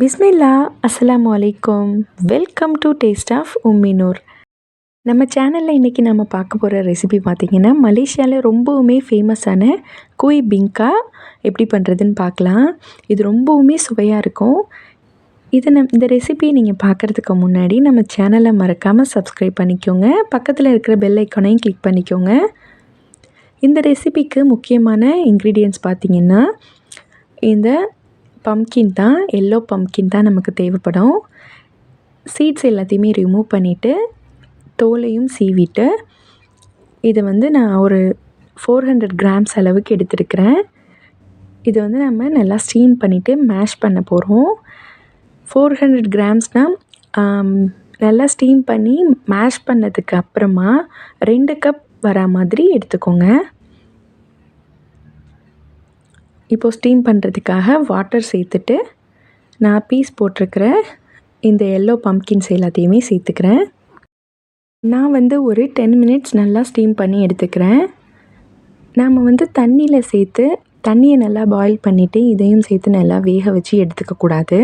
பிஸ்மில்லா அஸ்லாம் வலைக்கம் welcome to taste of Umminoor நம்ம சேனலில் இன்றைக்கி நம்ம பார்க்க போகிற ரெசிபி பார்த்திங்கன்னா மலேசியாவில் ரொம்பவுமே ஃபேமஸான குய் பிங்கா. எப்படி பண்ணுறதுன்னு பார்க்கலாம். இது ரொம்பவுமே சுவையாக இருக்கும். இது நம் இந்த ரெசிபியை நீங்கள் பார்க்குறதுக்கு முன்னாடி நம்ம சேனலை மறக்காமல் சப்ஸ்கிரைப் பண்ணிக்கோங்க. பக்கத்தில் இருக்கிற பெல் ஐக்கானையும் கிளிக் பண்ணிக்கோங்க. இந்த ரெசிபிக்கு முக்கியமான இன்க்ரீடியன்ட்ஸ் பார்த்திங்கன்னா இந்த பம்கின் தான் எல்லோ பம்கின் தான் நமக்கு தேவைப்படும். சீட்ஸ் எல்லாத்தையுமே ரிமூவ் பண்ணிவிட்டு தோலையும் சீவிட்டு இதை வந்து நான் ஒரு ஃபோர் ஹண்ட்ரட் கிராம்ஸ் அளவுக்கு எடுத்துருக்கிறேன். இதை வந்து நம்ம நல்லா ஸ்டீம் பண்ணிவிட்டு மேஷ் பண்ண போகிறோம் ஃபோர் ஹண்ட்ரட் கிராம்ஸ்னால் நல்லா ஸ்டீம் பண்ணி மேஷ் பண்ணதுக்கு அப்புறமா ரெண்டு கப் வரா மாதிரி எடுத்துக்கோங்க. இப்போது ஸ்டீம் பண்ணுறதுக்காக வாட்டர் சேர்த்துட்டு நான் பீஸ் போட்டிருக்கிற இந்த எல்லோ பம்கின்ஸ் எல்லாத்தையுமே சேர்த்துக்கிறேன். நான் வந்து ஒரு டென் மினிட்ஸ் நல்லா ஸ்டீம் பண்ணி எடுத்துக்கிறேன். நாம் வந்து தண்ணியில் சேர்த்து தண்ணியை நல்லா பாயில் பண்ணிவிட்டு இதையும் சேர்த்து நல்லா வேக வச்சு எடுத்துக்கக்கூடாது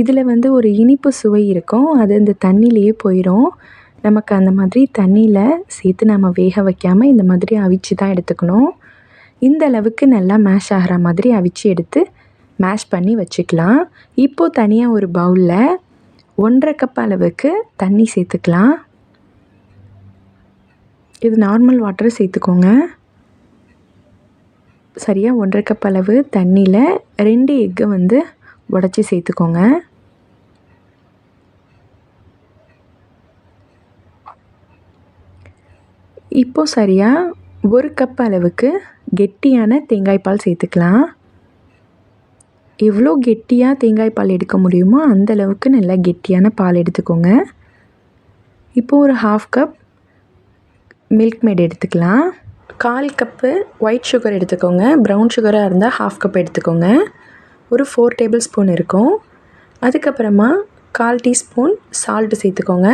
இதில் வந்து ஒரு இனிப்பு சுவை இருக்கும். அது அந்த தண்ணியிலையே போயிடும் நமக்கு அந்த மாதிரி தண்ணியில் சேர்த்து நம்ம வேக வைக்காமல் இந்த மாதிரி அவிச்சு தான் எடுத்துக்கணும். இந்த அளவுக்கு நல்லா மேஷ் ஆகிற மாதிரி அவிச்சு எடுத்து மேஷ் பண்ணி வச்சுக்கலாம். இப்போது தனியாக ஒரு பவுலில் ஒன்றரை கப் அளவுக்கு தண்ணி சேர்த்துக்கலாம். இது நார்மல் வாட்டர் சேர்த்துக்கோங்க. சரியாக ஒன்றரை கப் அளவு தண்ணியில் ரெண்டு எக்கை வந்து உடச்சி சேர்த்துக்கோங்க. இப்போது சரியாக ஒரு கப் அளவுக்கு கெட்டியான தேங்காய் பால் சேர்த்துக்கலாம். எவ்வளோ கெட்டியாக தேங்காய் பால் எடுக்க முடியுமோ அந்தளவுக்கு நல்லா கெட்டியான பால் எடுத்துக்கோங்க. இப்போது ஒரு ஹாஃப் கப் மில்க் மேட் எடுத்துக்கலாம். கால் கப்பு ஒயிட் சுகர் எடுத்துக்கோங்க. ப்ரௌன் சுகராக இருந்தால் ஹாஃப் கப் எடுத்துக்கோங்க. ஒரு ஃபோர் டேபிள் ஸ்பூன் இருக்கும். அதுக்கப்புறமா கால் டீஸ்பூன் சால்ட்டு சேர்த்துக்கோங்க.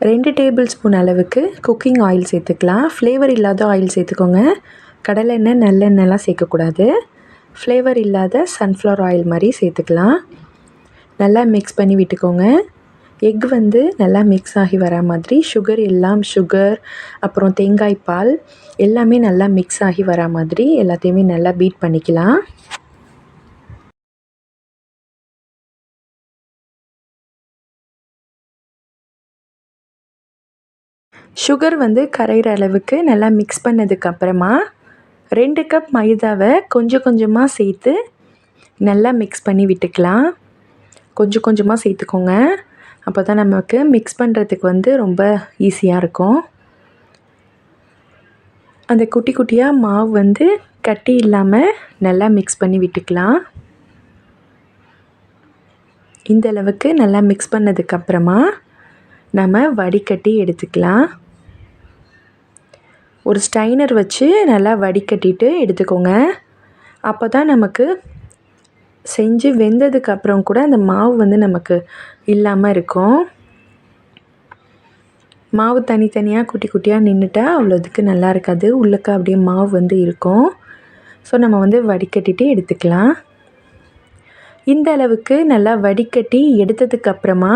ரெண்டு டேபிள் ஸ்பூன் அளவுக்கு குக்கிங் ஆயில் சேர்த்துக்கலாம். ஃப்ளேவர் இல்லாத ஆயில் சேர்த்துக்கோங்க. கடலெண்ணெய் நல்லெண்ணெய்லாம் சேர்க்கக்கூடாது. ஃப்ளேவர் இல்லாத சன்ஃப்ளவர் ஆயில் மாதிரி சேர்த்துக்கலாம். நல்லா மிக்ஸ் பண்ணி விட்டுக்கோங்க. எக் வந்து நல்லா மிக்ஸ் ஆகி வர மாதிரி சுகர் எல்லாம் சுகர் அப்புறம் தேங்காய் பால் எல்லாமே நல்லா மிக்ஸ் ஆகி வர மாதிரி எல்லாத்தையுமே நல்லா பீட் பண்ணிக்கலாம். சுகர் வந்து கரைகிற அளவுக்கு நல்லா மிக்ஸ் பண்ணதுக்கப்புறமா ரெண்டு கப் மைதாவை கொஞ்சம் கொஞ்சமாக சேர்த்து நல்லா மிக்ஸ் பண்ணி விட்டுக்கலாம். கொஞ்சம் கொஞ்சமாக சேர்த்துக்கோங்க. அப்போ தான் நமக்கு மிக்ஸ் பண்ணுறதுக்கு வந்து ரொம்ப ஈஸியாக இருக்கும். அந்த குட்டி குட்டியாக மாவு வந்து கட்டி இல்லாமல் நல்லா மிக்ஸ் பண்ணி விட்டுக்கலாம். இந்த அளவுக்கு நல்லா மிக்ஸ் பண்ணதுக்கப்புறமா நம்ம வடிகட்டி எடுத்துக்கலாம். ஒரு ஸ்டைனர் வச்சு நல்லா வடிகட்டிட்டு எடுத்துக்கோங்க. அப்போ தான் நமக்கு செஞ்சு வெந்ததுக்கு அப்புறம் கூட அந்த மாவு வந்து நமக்கு இல்லாமல் இருக்கும். மாவு தனித்தனியாக குட்டி குட்டியாக நின்றுட்டா அவ்வளோதுக்கு நல்லா இருக்காது. உள்ளக்க அப்படியே மாவு வந்து இருக்கும். ஸோ நம்ம வந்து வடிகட்டிட்டு எடுத்துக்கலாம். இந்த அளவுக்கு நல்லா வடிகட்டி எடுத்ததுக்கு அப்புறமா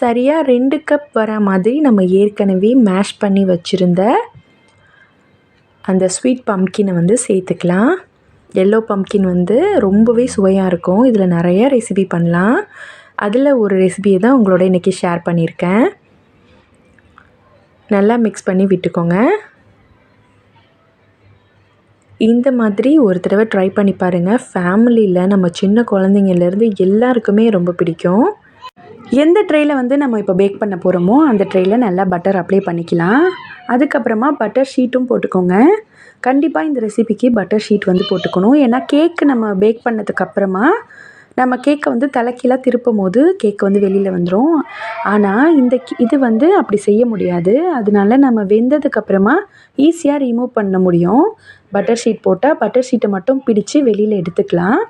சரியாக ரெண்டு கப் வர மாதிரி நம்ம ஏற்கனவே மேஷ் பண்ணி வச்சுருந்த அந்த ஸ்வீட் பம்கினை வந்து சேர்த்துக்கலாம். எல்லோ பம்கின் வந்து ரொம்பவே சுவையாக இருக்கும். இதில் நிறைய ரெசிபி பண்ணலாம். அதில் ஒரு ரெசிபியை தான் உங்களோட இன்றைக்கி ஷேர் பண்ணியிருக்கேன். நல்லா மிக்ஸ் பண்ணி விட்டுக்கோங்க. இந்த மாதிரி ஒரு தடவை ட்ரை பண்ணி பாருங்கள் ஃபேமிலியில் நம்ம சின்ன குழந்தைங்கலேருந்து எல்லாருக்குமே ரொம்ப பிடிக்கும். எந்த ட்ரேயில் வந்து நம்ம இப்போ பேக் பண்ண போகிறோமோ அந்த ட்ரேயில் நல்லா பட்டர் அப்ளை பண்ணிக்கலாம். அதுக்கப்புறமா பட்டர் ஷீட்டும் போட்டுக்கோங்க. கண்டிப்பாக இந்த ரெசிபிக்கு பட்டர் ஷீட் வந்து போட்டுக்கணும். ஏன்னா கேக்கு நம்ம பேக் பண்ணதுக்கப்புறமா நம்ம கேக்கை வந்து தலைக்கீழாக திருப்பும் போது கேக் வந்து வெளியில் வந்துடும் ஆனால் இந்த இது வந்து அப்படி செய்ய முடியாது. அதனால நம்ம வெந்ததுக்கப்புறமா ஈஸியாக ரிமூவ் பண்ண முடியும். பட்டர் ஷீட் போட்டால் பட்டர் ஷீட்டை மட்டும் பிடிச்சு வெளியில் எடுத்துக்கலாம்.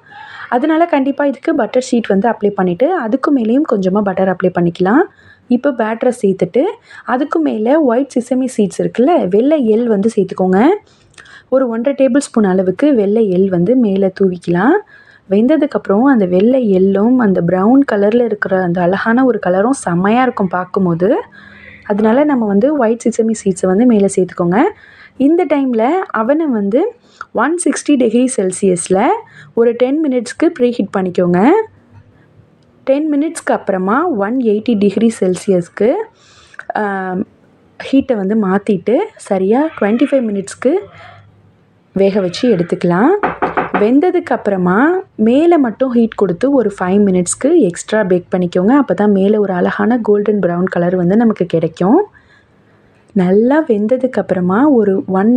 அதனால கண்டிப்பாக இதுக்கு பட்டர் ஷீட் வந்து அப்ளை பண்ணிவிட்டு அதுக்கு மேலேயும் கொஞ்சமாக பட்டர் அப்ளை பண்ணிக்கலாம். இப்போ பேட்டரை சேர்த்துட்டு அதுக்கு மேலே ஒயிட் சிசமி சீட்ஸ் இருக்குல்ல வெள்ளை எள் வந்து சேர்த்துக்கோங்க. ஒரு ஒன்றரை டேபிள் ஸ்பூன் அளவுக்கு வெள்ளை எள் வந்து மேலே தூவிக்கலாம். வெந்ததுக்கப்புறம் அந்த வெள்ளை எள்ளும் அந்த ப்ரௌன் கலரில் இருக்கிற அந்த அழகான ஒரு கலரும் செம்மையாக இருக்கும் பார்க்கும்போது. அதனால நம்ம வந்து ஒயிட் சிசமி சீட்ஸை வந்து மேலே சேர்த்துக்கோங்க. இந்த டைமில் அவனை வந்து ஒன் சிக்ஸ்டி டிகிரி செல்சியஸில் ஒரு டென் மினிட்ஸ்க்கு ப்ரீ ஹீட் பண்ணிக்கோங்க. டென் மினிட்ஸ்க்கு அப்புறமா ஒன் எயிட்டி டிகிரி செல்சியஸ்க்கு ஹீட்டை வந்து மாற்றிட்டு சரியாக டுவெண்ட்டி ஃபைவ் மினிட்ஸ்க்கு வேக வச்சு எடுத்துக்கலாம். வெந்ததுக்கு அப்புறமா மேலே மட்டும் ஹீட் கொடுத்து ஒரு ஃபைவ் மினிட்ஸ்க்கு எக்ஸ்ட்ரா பேக் பண்ணிக்கோங்க. அப்போ தான் மேலே ஒரு அழகான கோல்டன் ப்ரௌன் கலர் வந்து நமக்கு கிடைக்கும். நல்லா வெந்ததுக்கு அப்புறமா ஒரு ஒன்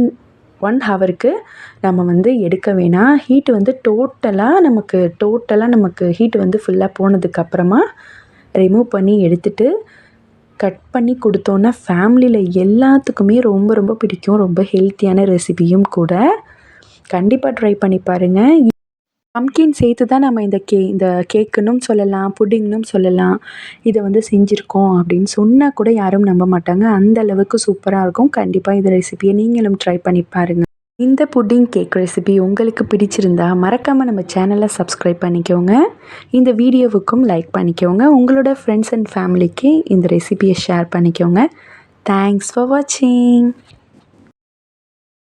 ஒன் ஹவருக்கு நம்ம வந்து எடுக்க வேணாம். ஹீட் வந்து டோட்டலாக நமக்கு டோட்டலாக நமக்கு ஹீட் வந்து ஃபுல்லாக போனதுக்கப்புறமா ரிமூவ் பண்ணி எடுத்துட்டு கட் பண்ணி கொடுத்தோன்னா ஃபேமிலியில் எல்லாத்துக்குமே ரொம்ப ரொம்ப பிடிக்கும். ரொம்ப ஹெல்த்தியான ரெசிபியும் கூட. கண்டிப்பாக ட்ரை பண்ணி பாருங்கள் பம்கின் சேர்த்து தான் நம்ம இந்த கே இந்த கேக்குன்னும் சொல்லலாம் புட்டிங்னும் சொல்லலாம் இதை வந்து செஞ்சுருக்கோம் அப்படின்னு சொன்னால் கூட யாரும் நம்ப மாட்டாங்க. அந்த அளவுக்கு சூப்பராக இருக்கும். கண்டிப்பாக இந்த ரெசிபியை நீங்களும் ட்ரை பண்ணி பாருங்கள் இந்த புட்டிங் கேக் ரெசிபி உங்களுக்கு பிடிச்சிருந்தா மறக்காமல் நம்ம சேனலை சப்ஸ்கிரைப் பண்ணிக்கோங்க. இந்த வீடியோவுக்கும் லைக் பண்ணிக்கோங்க. உங்களோட ஃப்ரெண்ட்ஸ் அண்ட் ஃபேமிலிக்கு இந்த ரெசிபியை ஷேர் பண்ணிக்கோங்க. தேங்க்ஸ் ஃபார் வாட்சிங்